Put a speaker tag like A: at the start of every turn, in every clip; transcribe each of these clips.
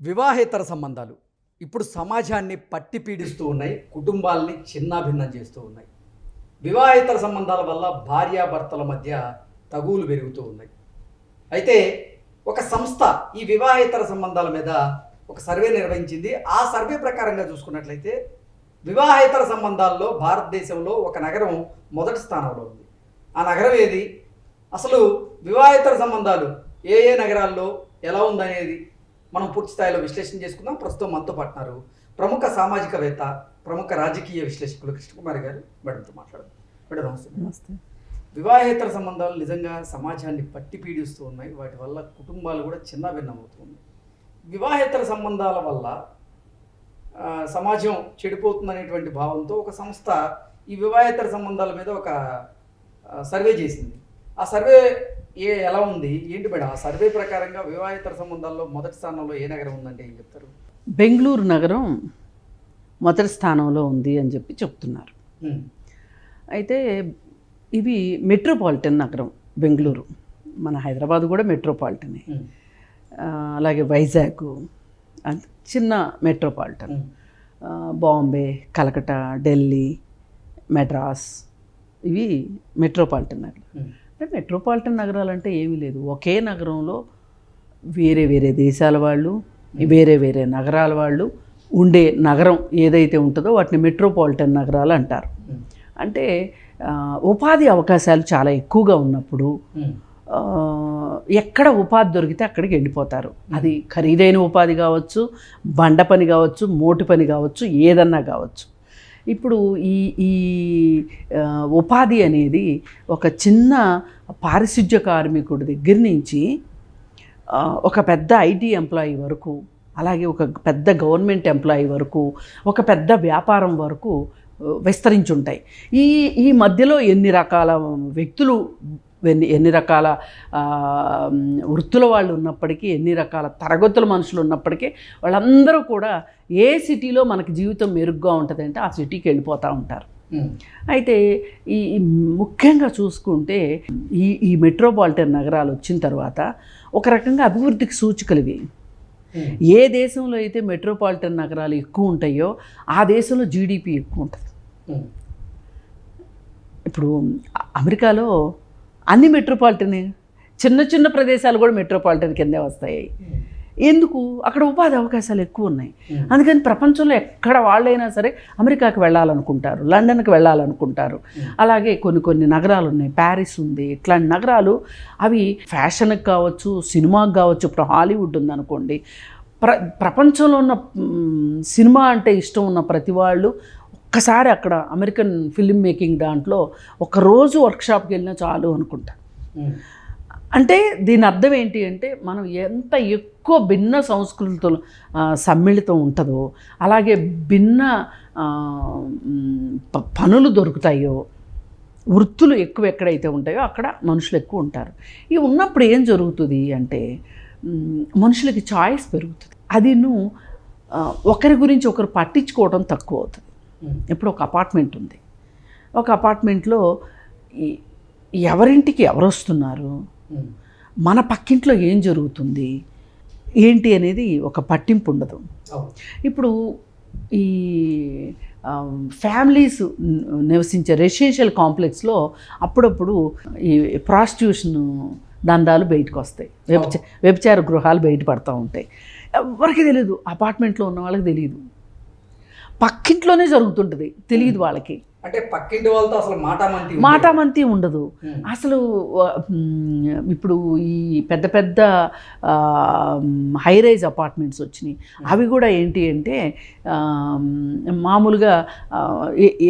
A: వివాహేతర సంబంధాలు ఇప్పుడు సమాజాన్ని పట్టి పీడిస్తూ ఉన్నాయి కుటుంబాల్ని చిన్నాభిన్నం చేస్తూ ఉన్నాయి. వివాహేతర సంబంధాల వల్ల భార్యాభర్తల మధ్య తగువులు పెరుగుతూ ఉన్నాయి. అయితే ఒక సంస్థ ఈ వివాహేతర సంబంధాల మీద ఒక సర్వే నిర్వహించింది. ఆ సర్వే ప్రకారంగా చూసుకున్నట్లయితే వివాహేతర సంబంధాల్లో భారతదేశంలో ఒక నగరం మొదటి స్థానంలో ఉంది. ఆ నగరం ఏది? అసలు వివాహేతర సంబంధాలు ఏ ఏ నగరాల్లో ఎలా ఉందనేది మనం పూర్తి స్థాయిలో విశ్లేషణ చేసుకుందాం. ప్రస్తుతం మనతో పట్టినారు ప్రముఖ సామాజికవేత్త ప్రముఖ రాజకీయ విశ్లేషకులు కృష్ణకుమార్ గారు మేడంతో మాట్లాడదాం. మేడం నమస్తే.
B: నమస్తే.
A: వివాహేతర సంబంధాలు నిజంగా సమాజాన్ని పట్టి పీడిస్తూ ఉన్నాయి. వాటి వల్ల కుటుంబాలు కూడా చిన్న భిన్నమవుతున్నాయి వివాహేతర సంబంధాల వల్ల సమాజం చెడిపోతుందనేటువంటి భావంతో ఒక సంస్థ ఈ వివాహేతర సంబంధాల మీద ఒక సర్వే చేసింది. ఆ సర్వే ఏ ఎలా ఉంది? ఏంటి మేడం? ఆ సర్వే ప్రకారంగా వివాహేతర సంబంధాల్లో మొదటి స్థానంలో ఏ నగరం ఉందంటే ఏం చెప్తారు?
B: బెంగళూరు నగరం మొదటి స్థానంలో ఉంది అని చెప్పి చెప్తున్నారు. అయితే ఇవి మెట్రోపాలిటన్ నగరం బెంగళూరు. మన హైదరాబాద్ కూడా మెట్రోపాలిటనే. అలాగే వైజాగ్ చిన్న మెట్రోపాలిటన్. బాంబే కలకటా ఢిల్లీ మెడ్రాస్ ఇవి మెట్రోపాలిటన్ నగరం మెట్రోపాలిటన్ నగరాలు అంటే ఏమీ లేదు. ఒకే నగరంలో వేరే వేరే దేశాల వాళ్ళు వేరే వేరే నగరాల వాళ్ళు ఉండే నగరం ఏదైతే ఉంటుందో వాటిని మెట్రోపాలిటన్ నగరాలు అంటారు. అంటే ఉపాధి అవకాశాలు చాలా ఎక్కువగా ఉన్నప్పుడు ఎక్కడ ఉపాధి దొరికితే అక్కడికి వెళ్ళిపోతారు. అది ఖరీదైన ఉపాధి కావచ్చు బండ పని కావచ్చు మోటి పని కావచ్చు ఏదన్నా కావచ్చు. ఇప్పుడు ఈ ఈ ఉపాధి అనేది ఒక చిన్న పారిశుధ్య కార్మికుడి దగ్గర నుంచి ఒక పెద్ద ఐటీ ఎంప్లాయీ వరకు అలాగే ఒక పెద్ద గవర్నమెంట్ ఎంప్లాయీ వరకు ఒక పెద్ద వ్యాపారం వరకు విస్తరించి ఉంటాయి. ఈ ఈ మధ్యలో ఎన్ని రకాల వ్యక్తులు ఎన్ని ఎన్ని రకాల వృత్తుల వాళ్ళు ఉన్నప్పటికీ ఎన్ని రకాల తరగతుల మనుషులు ఉన్నప్పటికీ వాళ్ళందరూ కూడా ఏ సిటీలో మనకి జీవితం మెరుగ్గా ఉంటుందంటే ఆ సిటీకి వెళ్ళిపోతూ ఉంటారు. అయితే ఈ ముఖ్యంగా చూసుకుంటే ఈ ఈ మెట్రోపాలిటన్ నగరాలు వచ్చిన తర్వాత ఒక రకంగా అభివృద్ధికి సూచికలు ఇవి. ఏ దేశంలో అయితే మెట్రోపాలిటన్ నగరాలు ఎక్కువ ఉంటాయో ఆ దేశంలో జీడిపి ఎక్కువ ఉంటుంది. ఇప్పుడు అమెరికాలో అన్ని మెట్రోపాలిటన్ చిన్న చిన్న ప్రదేశాలు కూడా మెట్రోపాలిటన్ కిందే వస్తాయి. ఎందుకు? అక్కడ ఉపాధి అవకాశాలు ఎక్కువ ఉన్నాయి.
A: ఉమ్.
B: అందుకని ప్రపంచంలో ఎక్కడ వాళ్ళైనా సరే అమెరికాకి వెళ్ళాలనుకుంటారు లండన్కి వెళ్ళాలనుకుంటారు. అలాగే కొన్ని కొన్ని నగరాలు ఉన్నాయి. ప్యారిస్ ఉంది. ఇట్లాంటి నగరాలు అవి ఫ్యాషన్కి కావచ్చు సినిమాకి కావచ్చు ఇప్పుడు హాలీవుడ్ ఉందనుకోండి ప్ర ప్రపంచంలో ఉన్న సినిమా అంటే ఇష్టం ఉన్న ప్రతి వాళ్ళు ఒక్కసారి అక్కడ అమెరికన్ ఫిల్మ్ మేకింగ్ దాంట్లో ఒక రోజు వర్క్షాప్కి వెళ్ళినా చాలు అనుకుంటారు
A: ఉమ్,
B: అంటే దీని అర్థం ఏంటి అంటే మనం ఎంత ఎక్కువ భిన్న సంస్కృతులతో సమ్మిళితం ఉంటుందో అలాగే భిన్న పనులు దొరుకుతాయో వృత్తులు ఎక్కువ ఎక్కడైతే ఉంటాయో అక్కడ మనుషులు ఎక్కువ ఉంటారు. ఇవి ఉన్నప్పుడు ఏం జరుగుతుంది అంటే మనుషులకి చాయిస్ పెరుగుతుంది. అది నువ్వు ఒకరి గురించి ఒకరు పట్టించుకోవడం తక్కువ అవుతుంది. ఇప్పుడు ఒక అపార్ట్మెంట్ ఉంది. ఒక అపార్ట్మెంట్లో ఈ- ఎవరింటికి ఎవరు వస్తున్నారు మన పక్కింట్లో ఏం జరుగుతుంది? ఏంటి అనేది ఒక పట్టింపు ఉండదు. ఇప్పుడు ఈ ఫ్యామిలీస్ నివసించే రెసిడెన్షియల్ కాంప్లెక్స్లో అప్పుడప్పుడు ఈ ప్రాస్టిట్యూషన్ దందాలు బయటకు వస్తాయి. వ్యభిచ వ్యభిచార గృహాలు బయటపడతా ఉంటాయి. ఎవరికి తెలియదు అపార్ట్మెంట్లో ఉన్న వాళ్ళకి తెలియదు పక్కింట్లోనే జరుగుతుంటుంది తెలియదు వాళ్ళకి.
A: అంటే పక్కింటి వాళ్ళతో అసలు మాటామంతి ఉండదు.
B: మాటామంతి ఉండదు. అసలు ఇప్పుడు ఈ పెద్ద పెద్ద హై రైజ్ అపార్ట్మెంట్స్ వచ్చినాయి. అవి కూడా ఏంటి అంటే మామూలుగా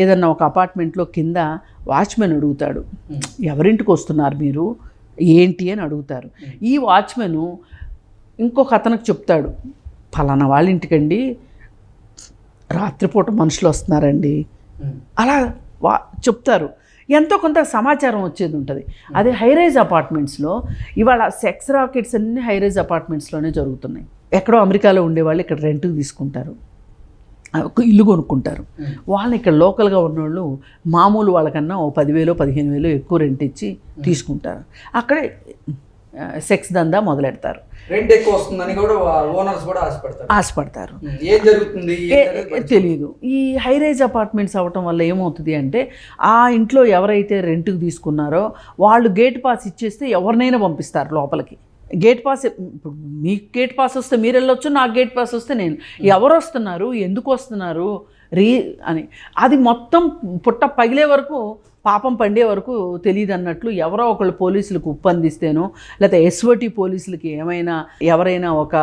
B: ఏదన్నా ఒక అపార్ట్మెంట్లో కింద వాచ్మెన్ అడుగుతాడు. ఎవరింటికి వస్తున్నారు మీరు? ఏంటి అని అడుగుతారు. ఈ వాచ్మెన్ ఇంకొక అతనికి చెప్తాడు. ఫలానా వాళ్ళ ఇంటికండి రాత్రిపూట మనుషులు వస్తున్నారండి. అలా వా చెప్తారు. ఎంతో కొంత సమాచారం వచ్చేది ఉంటుంది. అదే హైరైజ్ అపార్ట్మెంట్స్లో ఇవాళ సెక్స్ రాకెట్స్ అన్నీ హైరైజ్ అపార్ట్మెంట్స్లోనే జరుగుతున్నాయి. ఎక్కడో అమెరికాలో ఉండేవాళ్ళు ఇక్కడ రెంట్కి తీసుకుంటారు. ఒక ఇల్లు కొనుక్కుంటారు. వాళ్ళని ఇక్కడ లోకల్గా ఉన్నవాళ్ళు మామూలు వాళ్ళకన్నా ఓ పదివేలు పదిహేను వేలు ఎక్కువ రెంట్ ఇచ్చి తీసుకుంటారు. అక్కడే సెక్స్ దందా మొదలెడతారు.
A: రెంట్ ఎక్కువ వస్తుందని కూడా ఓనర్స్ కూడా ఆశపడతారు.
B: ఆశపడతారు.
A: ఏం జరుగుతుంది?
B: తెలియదు ఈ హై రైజ్ అపార్ట్మెంట్స్ అవ్వటం వల్ల ఏమవుతుంది అంటే ఆ ఇంట్లో ఎవరైతే రెంట్కి తీసుకున్నారో వాళ్ళు గేట్ పాస్ ఇచ్చేస్తే ఎవరినైనా పంపిస్తారు లోపలికి. గేట్ పాస్ ఇప్పుడు మీకు గేట్ పాస్ వస్తే మీరు వెళ్ళొచ్చు నాకు గేట్ పాస్ వస్తే నేను ఎవరు వస్తున్నారు? ఎందుకు వస్తున్నారు? రీ అని. అది మొత్తం పుట్ట పగిలే వరకు పాపం పండే వరకు తెలియదు అన్నట్లు ఎవరో ఒకళ్ళు పోలీసులకు ఉప్పందిస్తేనో లేకపోతే ఎస్ఓటీ పోలీసులకి ఏమైనా ఎవరైనా ఒక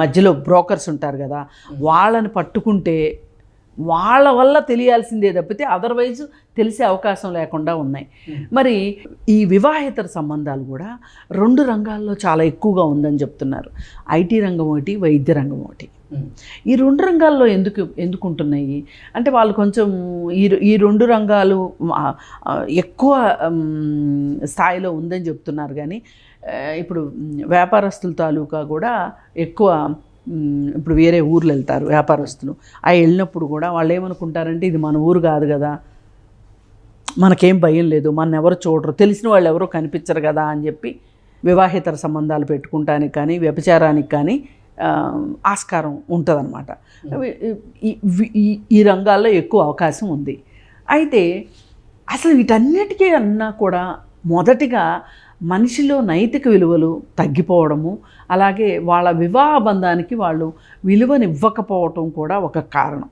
B: మధ్యలో బ్రోకర్స్ ఉంటారు కదా వాళ్ళని పట్టుకుంటే వాళ్ళ వల్ల తెలియాల్సిందే తప్పితే అదర్వైజ్ తెలిసే అవకాశం లేకుండా ఉన్నాయి. మరి ఈ వివాహేతర సంబంధాలు కూడా రెండు రంగాల్లో చాలా ఎక్కువగా ఉందని చెప్తున్నారు. ఐటీ రంగం ఒకటి వైద్య రంగం ఒకటి. ఈ రెండు రంగాల్లో ఎందుకు ఎందుకుంటున్నాయి? అంటే వాళ్ళు కొంచెం ఈ ఈ రెండు రంగాలు ఎక్కువ స్థాయిలో ఉందని చెప్తున్నారు కానీ ఇప్పుడు వ్యాపారస్తుల తాలూకా కూడా ఎక్కువ ఇప్పుడు వేరే ఊర్లు వెళ్తారు వ్యాపారస్తులు. ఆ వెళ్ళినప్పుడు కూడా వాళ్ళు ఏమనుకుంటారంటే ఇది మన ఊరు కాదు కదా. మనకేం భయం లేదు. మన ఎవరు చూడరు. తెలిసిన వాళ్ళు ఎవరో కనిపించరు కదా అని చెప్పి వివాహేతర సంబంధాలు పెట్టుకుంటానికి కానీ వ్యభిచారానికి కానీ ఆస్కారం ఉంటుందన్నమాట. ఈ- రంగాల్లో ఎక్కువ అవకాశం ఉంది. అయితే అసలు వీటన్నిటికీ అన్నా కూడా మొదటిగా మనిషిలో నైతిక విలువలు తగ్గిపోవడము అలాగే వాళ్ళ వివాహ బంధానికి వాళ్ళు విలువనివ్వకపోవటం కూడా ఒక కారణం.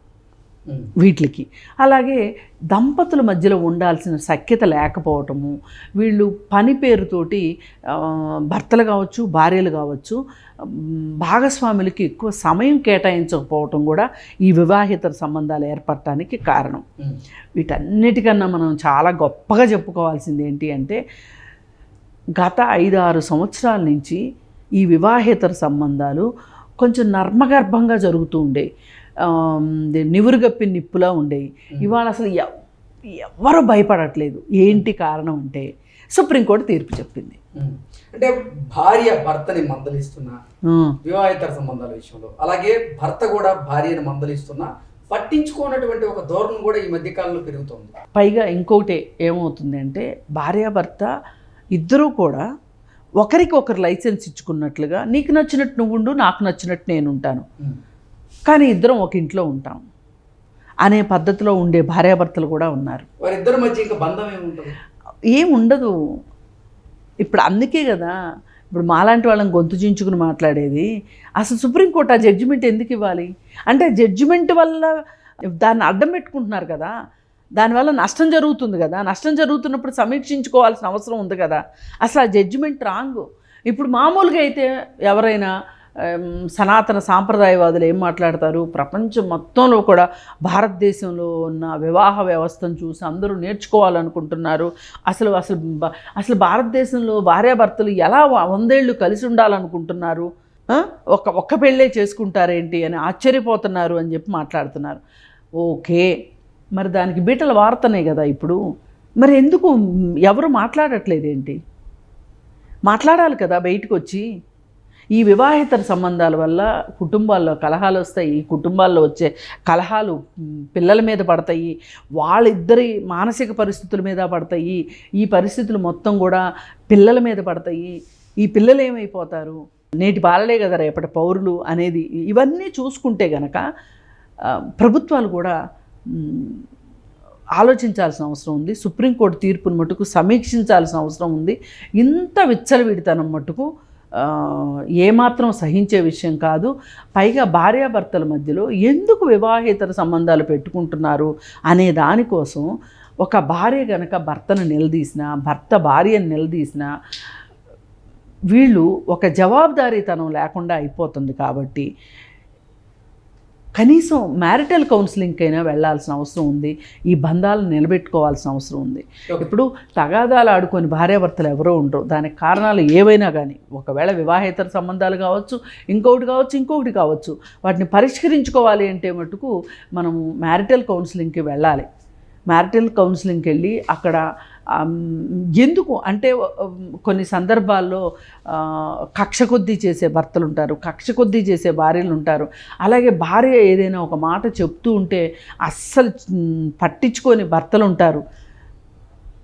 B: వీటికి అలాగే దంపతుల మధ్యలో ఉండాల్సిన సఖ్యత లేకపోవటము వీళ్ళు పని పేరుతోటి భర్తలు కావచ్చు భార్యలు కావచ్చు భాగస్వాములకి ఎక్కువ సమయం కేటాయించకపోవటం కూడా ఈ వివాహేతర సంబంధాలు ఏర్పడటానికి కారణం. వీటన్నిటికన్నా మనం చాలా గొప్పగా చెప్పుకోవాల్సింది ఏంటి అంటే గత ఐదు ఆరు సంవత్సరాల నుంచి ఈ వివాహేతర సంబంధాలు కొంచెం నర్మగర్భంగా జరుగుతూ ది- నివురుగప్పి నిప్పులా ఉండేవి ఇవాళ అసలు ఎవ్- ఎవ్వరూ భయపడట్లేదు. ఏంటి కారణం అంటే సుప్రీంకోర్టు తీర్పు చెప్పింది.
A: అంటే భార్య భర్తని మందలిస్తున్నా వివాహేతర సంబంధాల విషయంలో అలాగే భర్త కూడా భార్యను మందలిస్తున్నా పట్టించుకోనటువంటి ఒక ధోరణి కూడా ఈ మధ్య కాలంలో పెరుగుతోంది.
B: పైగా ఇంకొకటి ఏమవుతుంది అంటే భార్యాభర్త ఇద్దరూ కూడా ఒకరికి ఒకరు లైసెన్స్ ఇచ్చుకున్నట్లుగా నీకు నచ్చినట్టు నువ్వు ఉండు నాకు నచ్చినట్టు నేను ఉంటాను. కానీ ఇద్దరం ఒక ఇంట్లో ఉంటాం. అనే పద్ధతిలో ఉండే భార్యాభర్తలు కూడా ఉన్నారు.
A: వారిద్దరి మధ్య ఇంకా బంధం ఏముంటుంది?
B: ఏం ఉండదు. ఇప్పుడు అందుకే కదా ఇప్పుడు మాలాంటి వాళ్ళని గొంతు చించుకుని మాట్లాడేది. అసలు సుప్రీంకోర్టు ఆ జడ్జిమెంట్ ఎందుకు ఇవ్వాలి? అంటే జడ్జిమెంట్ వల్ల దాన్ని అడ్డం పెట్టుకుంటున్నారు కదా. దానివల్ల నష్టం జరుగుతుంది కదా. నష్టం జరుగుతున్నప్పుడు సమీక్షించుకోవాల్సిన అవసరం ఉంది కదా. అసలు ఆ జడ్జిమెంట్ రాంగ్. ఇప్పుడు మామూలుగా అయితే ఎవరైనా సనాతన సాంప్రదాయవాదులు ఏం మాట్లాడతారు? ప్రపంచం మొత్తంలో కూడా భారతదేశంలో ఉన్న వివాహ వ్యవస్థను చూసి అందరూ నేర్చుకోవాలనుకుంటున్నారు. అసలు అసలు అసలు భారతదేశంలో భార్యాభర్తలు ఎలా వందేళ్ళు కలిసి ఉండాలనుకుంటున్నారు? ఒక ఒక్క పెళ్ళే చేసుకుంటారేంటి అని ఆశ్చర్యపోతున్నారు అని చెప్పి మాట్లాడుతున్నారు. ఓకే. మరి దానికి బీటలు వార్తనే కదా ఇప్పుడు. మరి ఎందుకు ఎవరు మాట్లాడట్లేదేంటి? మాట్లాడాలి కదా బయటకు వచ్చి ఈ వివాహేతర సంబంధాల వల్ల కుటుంబాల్లో కలహాలు వస్తాయి. ఈ కుటుంబాల్లో వచ్చే కలహాలు పిల్లల మీద పడతాయి. వాళ్ళిద్దరి మానసిక పరిస్థితుల మీద పడతాయి. ఈ పరిస్థితులు మొత్తం కూడా పిల్లల మీద పడతాయి. ఈ పిల్లలు ఏమైపోతారు? నేటి బాలలే కదా రేపటి పౌరులు అనేది ఇవన్నీ చూసుకుంటే గనక ప్రభుత్వాలు కూడా ఆలోచించాల్సిన అవసరం ఉంది. సుప్రీంకోర్టు తీర్పును మటుకు సమీక్షించాల్సిన అవసరం ఉంది. ఇంత విచ్చలవిడితనం మటుకు ఏమాత్రం సహించే విషయం కాదు పైగా భార్యాభర్తల మధ్యలో ఎందుకు వివాహేతర సంబంధాలు పెట్టుకుంటున్నారు అనే దానికోసం ఒక భార్య గనక భర్తను నిలదీసిన భర్త భార్యను నిలదీసిన వీళ్ళు ఒక జవాబుదారీతనం లేకుండా అయిపోతుంది కాబట్టి కనీసం మ్యారిటల్ కౌన్సిలింగ్కి అయినా వెళ్ళాల్సిన అవసరం ఉంది. ఈ బంధాలను నిలబెట్టుకోవాల్సిన అవసరం ఉంది. ఇప్పుడు తగాదాలు ఆడుకొని భార్యాభర్తలు ఎవరో ఉండరు. దానికి కారణాలు ఏవైనా కానీ ఒకవేళ వివాహేతర సంబంధాలు కావచ్చు ఇంకొకటి కావచ్చు ఇంకొకటి కావచ్చు వాటిని పరిష్కరించుకోవాలి అంటే మటుకు మనము మ్యారిటల్ కౌన్సిలింగ్కి వెళ్ళాలి. మ్యారిటల్ కౌన్సిలింగ్కి వెళ్ళి అక్కడ ఎందుకు? అంటే కొన్ని సందర్భాల్లో కక్ష కొద్దీ చేసే భర్తలు ఉంటారు కక్ష కొద్దీ చేసే భార్యలు ఉంటారు. అలాగే భార్య ఏదైనా ఒక మాట చెప్తూ ఉంటే అస్సలు పట్టించుకొని భర్తలు ఉంటారు.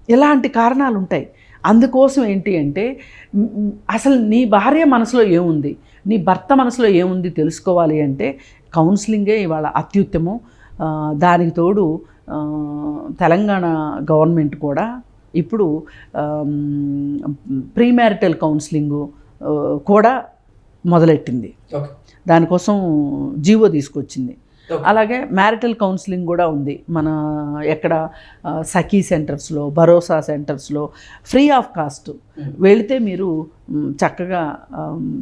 B: ఇలాంటి కారణాలు ఉంటాయి? అందుకోసం ఏంటి అంటే అసలు నీ భార్య మనసులో ఏముంది? నీ భర్త మనసులో ఏముంది తెలుసుకోవాలి అంటే కౌన్సిలింగే ఇవాళ అత్యుత్తమం. దానికి తోడు తెలంగాణ గవర్నమెంట్ కూడా ఇప్పుడు ప్రీ మ్యారిటల్ కౌన్సిలింగు కూడా మొదలెట్టింది. దానికోసం జీవో తీసుకొచ్చింది. అలాగే మ్యారిటల్ కౌన్సిలింగ్ కూడా ఉంది. మన ఎక్కడ సఖీ సెంటర్స్లో భరోసా సెంటర్స్లో ఫ్రీ ఆఫ్ కాస్ట్. వెళితే మీరు చక్కగా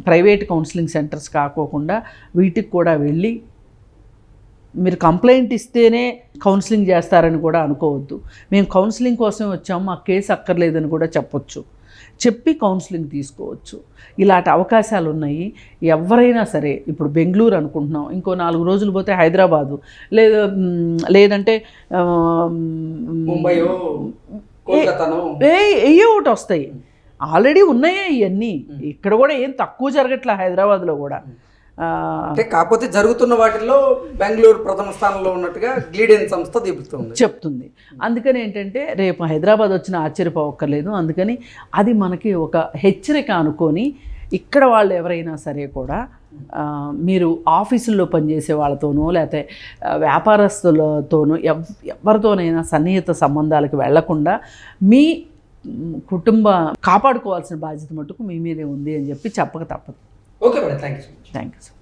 B: ప్రైవేట్ కౌన్సిలింగ్ సెంటర్స్ కాకోకుండా వీటికి కూడా వెళ్ళి మీరు కంప్లైంట్ ఇస్తేనే కౌన్సిలింగ్ చేస్తారని కూడా అనుకోవద్దు. మేము కౌన్సిలింగ్ కోసమే వచ్చాము మా కేసు అక్కర్లేదని కూడా చెప్పొచ్చు. చెప్పి కౌన్సిలింగ్ తీసుకోవచ్చు. ఇలాంటి అవకాశాలు ఉన్నాయి. ఎవరైనా సరే ఇప్పుడు బెంగళూరు అనుకుంటున్నాం ఇంకో నాలుగు రోజులు పోతే హైదరాబాదు. లేదా లేదంటే ఏ ఏ ఒకటి వస్తాయి. ఆల్రెడీ ఉన్నాయే ఇవన్నీ. ఇక్కడ కూడా ఏం తక్కువ జరగట్లే హైదరాబాద్లో కూడా.
A: అంటే కాకపోతే జరుగుతున్న వాటిల్లో బెంగళూరు ప్రథమ స్థానంలో ఉన్నట్టుగా గ్లీడెన్ సంస్థ దిపుతుంది
B: చెప్తుంది. అందుకని ఏంటంటే రేపు హైదరాబాద్ వచ్చిన ఆశ్చర్యపోవక్కర్లేదు. అందుకని అది మనకి ఒక హెచ్చరిక అనుకొని ఇక్కడ వాళ్ళు ఎవరైనా సరే కూడా మీరు ఆఫీసుల్లో పనిచేసే వాళ్ళతోనో లేకపోతే వ్యాపారస్తులతోనో ఎవ్ ఎవరితోనైనా సన్నిహిత సంబంధాలకు వెళ్ళకుండా మీ మ్, కుటుంబ కాపాడుకోవాల్సిన బాధ్యత మటుకు మీ మీదే ఉంది అని చెప్పి చెప్పక తప్పదు.
A: okay madam thank you so much
B: thank you